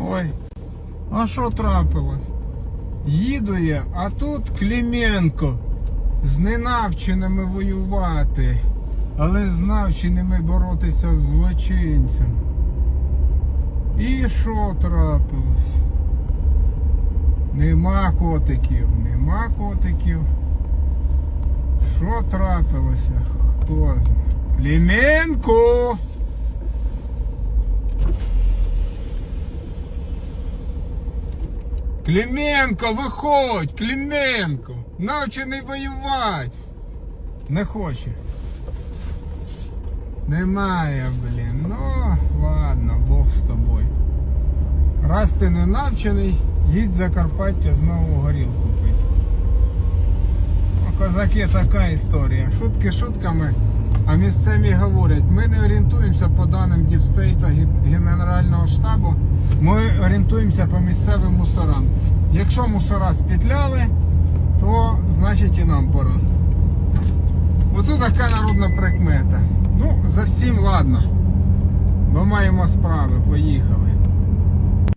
Ой, а що трапилось? Їду я, а тут Клименко з ненавченими воювати, але з навченими боротися з злочинцем. І що трапилось? Нема котиків, нема котиків. Що трапилося? Хто знає? Клименко! Клименко, виходь! Клименко! Навчений воювати! Не хоче. Немає, блін. Ну, ладно, Бог з тобою. Раз ти не навчений, їдь в Закарпаття знову горілку пити. Ну, козаки, така історія. Шутки шутками, а місцеві говорять, ми не орієнтуємося по даним Діпстейта ми орієнтуємося по місцевим мусорам. Якщо мусора спітляли, то значить і нам пора. Оце така народна прикмета. Ну, за всім ладно. Бо маємо справи, поїхали.